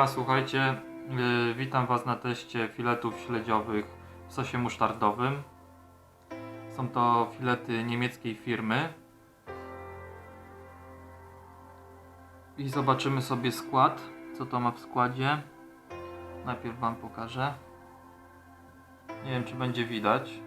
Siema, słuchajcie, yy, witam Was na teście filetów śledziowych w sosie musztardowym. Są to filety niemieckiej firmy. I zobaczymy sobie skład, co to ma w składzie. Najpierw Wam pokażę. Nie wiem, czy będzie widać.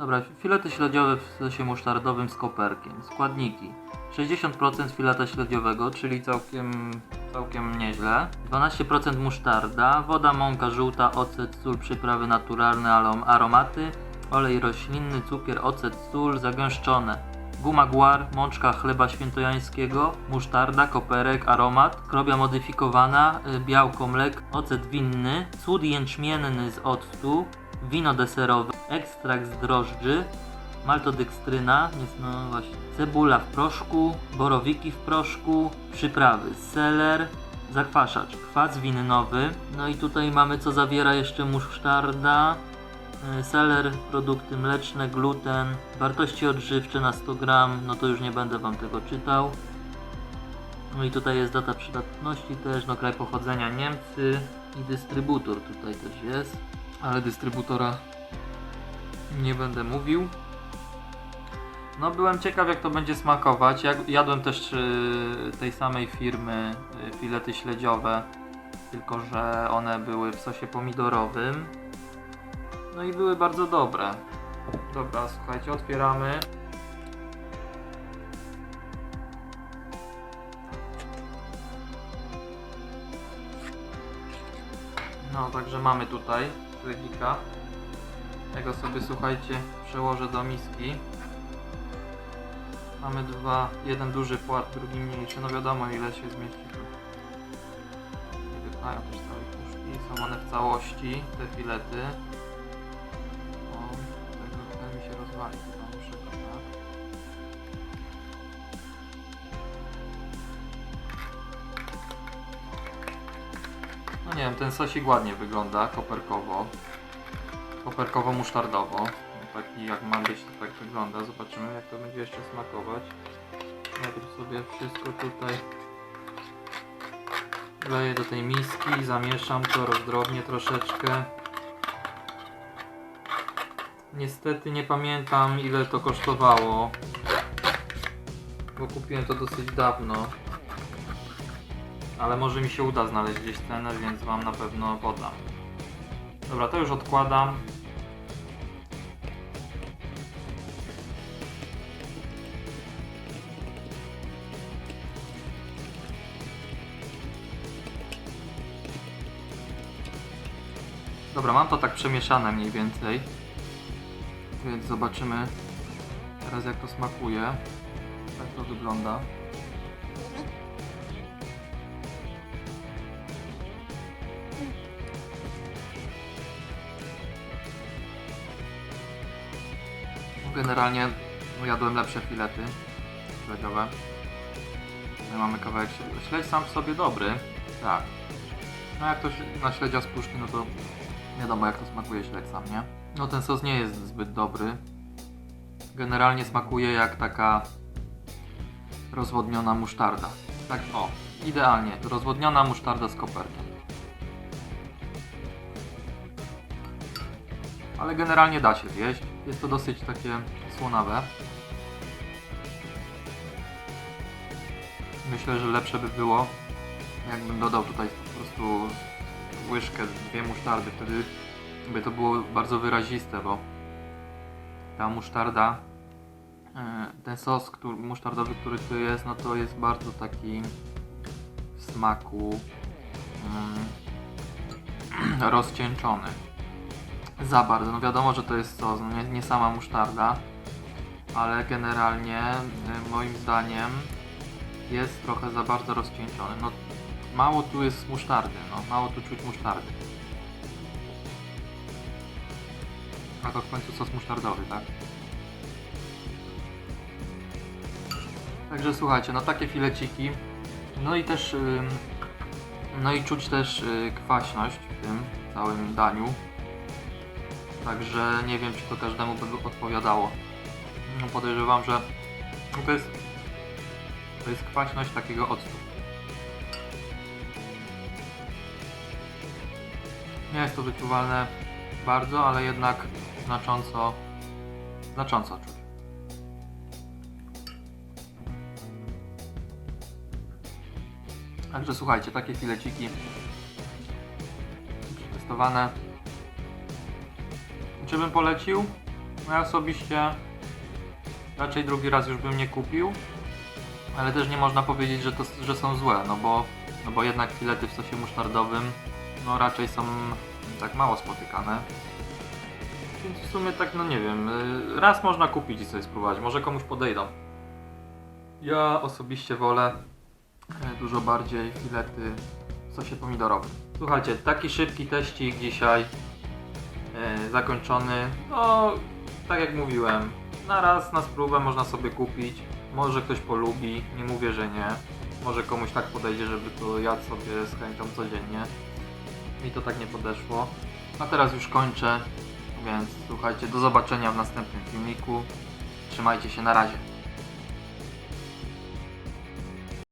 Dobra, filety śledziowe w sosie musztardowym z koperkiem. Składniki. 60% fileta śledziowego, czyli całkiem, całkiem nieźle. 12% musztarda, woda, mąka żółta, ocet, sól, przyprawy naturalne, aromaty, olej roślinny, cukier, ocet, sól, zagęszczone. Guma guar, mączka chleba świętojańskiego, musztarda, koperek, aromat, krobia modyfikowana, y, białko, mlek, ocet winny, słód jęczmienny z octu, wino deserowe, ekstrakt z drożdży, maltodekstryna, jest no właśnie, cebula w proszku, borowiki w proszku, przyprawy, seler, zakwaszacz, kwas winnowy, no i tutaj mamy co zawiera jeszcze musztarda, y, seler, produkty mleczne, gluten, wartości odżywcze na 100 gram, no to już nie będę Wam tego czytał. No i tutaj jest data przydatności też, no kraj pochodzenia Niemcy i dystrybutor tutaj też jest, ale dystrybutora nie będę mówił. No byłem ciekaw jak to będzie smakować. Ja jadłem też y, tej samej firmy y, filety śledziowe, tylko że one były w sosie pomidorowym. No i były bardzo dobre. Dobra, słuchajcie, otwieramy. No, także mamy tutaj śledzika. Ja go sobie, słuchajcie, przełożę do miski. Mamy dwa, jeden duży płat, drugi mniejszy. No wiadomo ile się zmieści. Nie wypchają też całej puszki. Są one w całości, te filety. O, tego ten mi się rozwali, No nie wiem, ten sosik ładnie wygląda, koperkowo. Koperkowo-musztardowo. Taki jak ma być, to tak wygląda. Zobaczymy jak to będzie jeszcze smakować. Najpierw sobie wszystko tutaj wleję do tej miski, zamieszam to, rozdrobnię troszeczkę. Niestety nie pamiętam ile to kosztowało, bo kupiłem to dosyć dawno. Ale może mi się uda znaleźć gdzieś cenę, więc Wam na pewno podam. Dobra, to już odkładam. Dobra, mam to tak przemieszane mniej więcej. Więc zobaczymy teraz jak to smakuje. Jak to wygląda. Generalnie jadłem lepsze filety śledziowe. Tutaj mamy kawałek śledzia. Śledź sam w sobie dobry. Tak. No jak ktoś na śledzia z puszki, no to wiadomo jak to smakuje śledź sam, nie? No ten sos nie jest zbyt dobry. Generalnie smakuje jak taka rozwodniona musztarda. Tak, o, idealnie. Rozwodniona musztarda z koperkiem. Ale generalnie da się zjeść. Jest to dosyć takie słonawe. Myślę, że lepsze by było, jakbym dodał tutaj po prostu łyżkę, dwie musztardy, wtedy by to było bardzo wyraziste, bo ta musztarda, e, ten sos który, musztardowy, który tu jest, no to jest bardzo taki w smaku mm, rozcieńczony. Za bardzo, no wiadomo, że to jest sos, no nie, nie sama musztarda, ale generalnie y, moim zdaniem jest trochę za bardzo rozcieńczony. No mało tu jest musztardy, no mało tu czuć musztardy. A to w końcu sos musztardowy, tak? Także słuchajcie, no takie fileciki. No i też, no i czuć też y, kwaśność w tym całym daniu. Także nie wiem, czy to każdemu by odpowiadało. No podejrzewam, że to jest, to jest kwaśność takiego octu. Nie jest to wyczuwalne bardzo, ale jednak znacząco, znacząco czuć. Także słuchajcie, takie fileciki przetestowane. Czy bym polecił? No ja osobiście raczej drugi raz już bym nie kupił, ale też nie można powiedzieć, że, to, że są złe, no bo, no bo jednak filety w sosie musztardowym no raczej są tak mało spotykane. Więc w sumie tak, no nie wiem, y, raz można kupić i sobie spróbować, może komuś podejdą. Ja osobiście wolę e, dużo bardziej filety w sosie pomidorowym. Słuchajcie, taki szybki teścik dzisiaj zakończony. No, tak jak mówiłem, na raz, na spróbę można sobie kupić. Może ktoś polubi, nie mówię, że nie. Może komuś tak podejdzie, żeby to jadł sobie z chęcią codziennie. Mi to tak nie podeszło. A teraz już kończę, więc słuchajcie, do zobaczenia w następnym filmiku. Trzymajcie się, na razie.